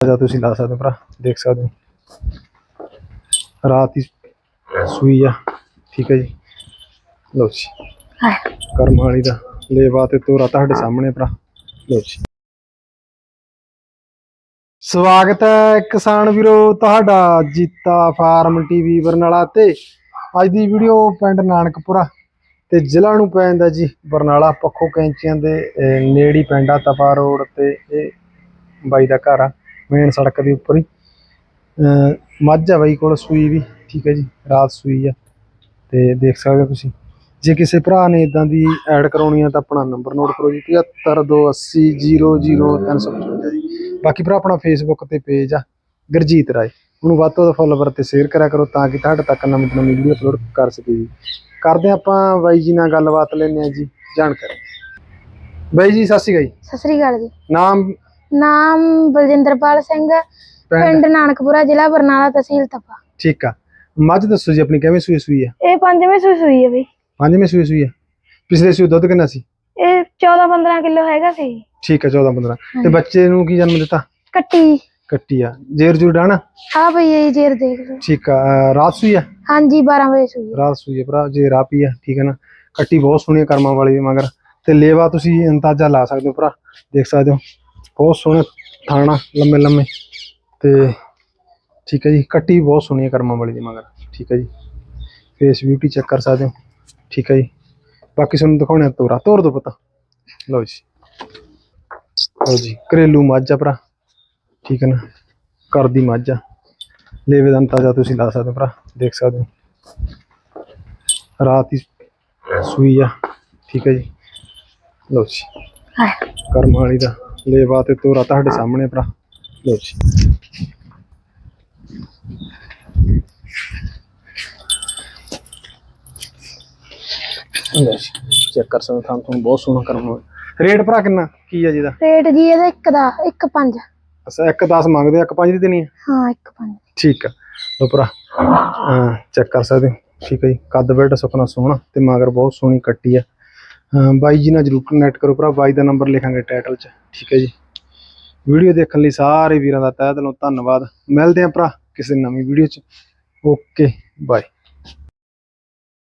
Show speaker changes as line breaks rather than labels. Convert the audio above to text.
ਜਾਂ ਤੁਸੀਂ ਲਾ ਸਕਦੇ ਹੋ ਭਰਾ ਦੇਖ ਸਕਦੇ ਹੋ। ਰਾਤ ਹੀ ਸੂਈ ਆ ਠੀਕ ਹੈ ਜੀ। ਲਓ ਜੀ। ਕਰਮ ਵਾਲੀ ਦਾ ਲੇਵਾ ਤੇ ਤੋਰਾ ਤੁਹਾਡੇ ਸਾਹਮਣੇ ਭਰਾ। ਲਓ ਜੀ। ਸਵਾਗਤ ਹੈ ਕਿਸਾਨ ਵੀਰੋ ਤੁਹਾਡਾ ਜੀਤਾ ਫਾਰਮ ਟੀਵੀ ਬਰਨਾਲਾ ਤੇ। ਅੱਜ ਦੀ ਵੀਡੀਓ ਪਿੰਡ ਨਾਨਕਪੁਰਾ ਤੇ ਜ਼ਿਲ੍ਹਾ ਨੂੰ ਪੈਂਦਾ ਜੀ ਬਰਨਾਲਾ ਪੱਖੋ ਕੈਂਚੀਆਂ ਦੇ ਨੇੜੇ ਪਿੰਡ ਤਪਾ ਰੋਡ ਤੇ ਇਹ ਬਾਈ ਦਾ ਘਰ ਆ। ਮੇਨ ਸੜਕ ਦੇ ਉੱਪਰ ਹੀ। ਮੱਝ ਆ ਬਾਈ ਕੋਲ ਸੂਈ ਵੀ ਠੀਕ ਹੈ ਜੀ ਰਾਤ ਸੂਈ ਆ। ਤੇ ਦੇਖ ਸਕਦੇ ਹੋ ਤੁਸੀਂ। ਜੇ ਕਿਸੇ ਭਰਾ ਨੇ ਇਦਾਂ ਦੀ ਐਡ ਕਰਾਉਣੀ ਆ ਤਾਂ ਆਪਣਾ ਨੰਬਰ ਨੋਟ ਕਰੋ ਜੀ 7528000355 ਜੀ। ਬਾਕੀ ਭਰਾ ਆਪਣਾ ਫੇਸਬੁੱਕ ਤੇ ਪੇਜ ਆ ਗੁਰਜੀਤ ਰਾਏ। ਉਹਨੂੰ ਵੱਧ ਤੋਂ ਵੱਧ ਫੋਲੋਵਰ ਤੇ ਸ਼ੇਅਰ ਕਰਿਆ ਕਰੋ ਤਾਂ ਕਿ ਤੁਹਾਡੇ ਤੱਕ ਨਵੀਂ ਨਵੀਂ ਵੀਡੀਓ ਅਪਲੋਡ ਕਰ ਸਕੀਏ ਜੀ। ਕਰਦੇ ਆਪਾਂ ਬਾਈ ਜੀ ਨਾਲ ਗੱਲਬਾਤ ਲੈਂਦੇ ਆ ਜੀ ਜਾਣਕਾਰੀ। ਬਾਈ ਜੀ ਸਤਿ ਸ਼੍ਰੀ ਅਕਾਲ ਜੀ।
ਸਤਿ ਸ੍ਰੀ ਅਕਾਲ ਜੀ।
ਨਾਮ
ਨਾਮ ਬਲਜਿੰਦਰਪਾਲ ਸਿੰਘ
ਪਿੰਡ?
ਨਾਨਕਪੁਰਾ ਜ਼ਿਲ੍ਹਾ ਬਰਨਾਲਾ ਤਹਿਸੀਲ ਤਪਾ।
ਠੀਕ ਆ। ਮੱਝ ਦੱਸੋ ਜੀ ਆਪਣੀ ਕਿਵੇਂ ਸੂਈ ਸੂਈ ਆ?
ਇਹ ਪੰਜਵੇਂ ਸੂਈ ਸੂਈ ਹੈ ਬਈ।
ਪੰਜਵੇਂ ਸੂਈ ਸੂਈ ਆ। ਪਿਛਲੇ ਸੂਈ ਦੁੱਧ ਕਿੰਨਾ ਸੀ?
ਇਹ 14 15 ਕਿਲੋ ਹੈਗਾ ਸੀ।
ਠੀਕ ਆ 14 15 ਤੇ ਬੱਚੇ ਨੂੰ ਕੀ ਜਨਮ ਦਿੱਤਾ?
ਕੱਟੀ।
ਕੱਟੀ ਆ। ਜੇਰ ਜੂਰ ਡਾਣਾ
ਆ ਬਈ ਇਹ ਜੇਰ ਦੇਖ ਲਓ।
ਠੀਕ ਆ ਰਾਤ ਸੂਈ ਆ?
ਹਾਂਜੀ 12 ਵਜੇ ਸੂਈ ਹੈ।
ਰਾਤ ਸੂਈ ਆ ਭਰਾ ਜੇ ਰਾਪੀ ਆ ਠੀਕ ਹੈ ਨਾ। ਕੱਟੀ ਬਹੁਤ ਸੋਹਣੀ ਆ ਕਰਮਾਂ ਵਾਲੀ ਮਗਰ। ਤੇ ਲੇਵਾ ਤੁਸੀਂ ਅੰਦਾਜ਼ਾ ਲਾ ਸਕਦੇ ਹੋ ਭਰਾ ਦੇਖ ਸਕਦੇ ਹੋ। ਬਹੁਤ ਸੋਹਣਾ ਥਾਣਾ ਲੰਮੇ ਲੰਮੇ ਤੇ ਠੀਕ ਹੈ ਜੀ ਕੱਟੀ ਬਹੁਤ ਸੋਹਣੀ ਆ ਕਰਮਾਂ ਵਾਲੀ ਦੀ ਮਗਰ ਠੀਕ ਹੈ ਜੀ। ਫੇਸ ਬਿਊਟੀ ਚੈੱਕ ਕਰ ਸਕਦੇ ਹੋ ਠੀਕ ਹੈ ਜੀ। ਬਾਕੀ ਤੁਹਾਨੂੰ ਦਿਖਾਉਣੇ ਤੋਰਾ ਤੋਰ ਦੋ ਪਤਾ। ਲਓ ਜੀ। ਲਓ ਜੀ ਘਰੇਲੂ ਮੱਝ ਭਰਾ ਠੀਕ ਹੈ ਨਾ। ਘਰ ਦੀ ਮੱਝ। ਲੇਵੇ ਦਾ ਅੰਦਾਜ਼ਾ ਤੁਸੀਂ ਲਾ ਸਕਦੇ ਹੋ ਭਰਾ ਦੇਖ ਸਕਦੇ ਹੋ। ਰਾਤ ਹੀ ਸੂਈ ਆ ਠੀਕ ਹੈ ਜੀ। ਲਓ ਜੀ। ਕਰਮ ਵਾਲੀ ਦਾ ਲੇਵਾ ਤੇ ਤੋਰਾ ਤੁਹਾਡੇ ਸਾਹਮਣੇ ਭਰਾ। ਲਓ ਜੀ। ਚੈੱਕ ਕਰ ਸਕਦੇ ਹੋ ਥਾਂ ਤੁਹਾਨੂੰ ਬਹੁਤ ਸੋਹਣਾ ਕਰਮ ਵਾਲਾ ਰੇਟ ਭਰਾ ਕਿੰਨਾ? ਕੀ ਆ ਜੀ ਦਾ
ਰੇਟ ਜੀ ਇਹਦਾ ਇੱਕ ਦਾ ਇੱਕ ਪੰਜ।
ਅਸਾਂ 1 10 ਮੰਗਦੇ ਆ 1 5 ਦੀ ਦੇਣੀ
ਹਾਂ ਇੱਕ ਪੰਜ।
ਠੀਕ ਆ। ਲੋ ਭਰਾ ਚੈੱਕ ਕਰ ਸਕਦੇ ਹੋ। ਠੀਕ ਹੈ ਜੀ। ਕੱਦ ਬੈਡ ਸੁਪਨਾ ਸੋਹਣਾ ਤੇ ਮਗਰ ਬਹੁਤ ਸੋਹਣੀ ਕੱਟੀ ਆ। ਬਾਈ ਜੀ ਨਾਲ ਜਰੂਰ ਕਨੈਕਟ ਕਰੋ ਭਰਾ, ਬਾਈ ਦਾ ਨੰਬਰ ਲਿਖਾਂਗੇ ਟਾਈਟਲ 'ਚ, ਠੀਕ ਹੈ ਜੀ। ਵੀਡੀਓ ਦੇਖਣ ਲਈ ਸਾਰੇ ਵੀਰਾਂ ਦਾ ਤਹਿ ਦਿਲੋਂ ਧੰਨਵਾਦ। ਮਿਲਦੇ ਆਂ ਭਰਾ ਕਿਸੇ ਨਵੀਂ ਵੀਡੀਓ 'ਚ। Okay bye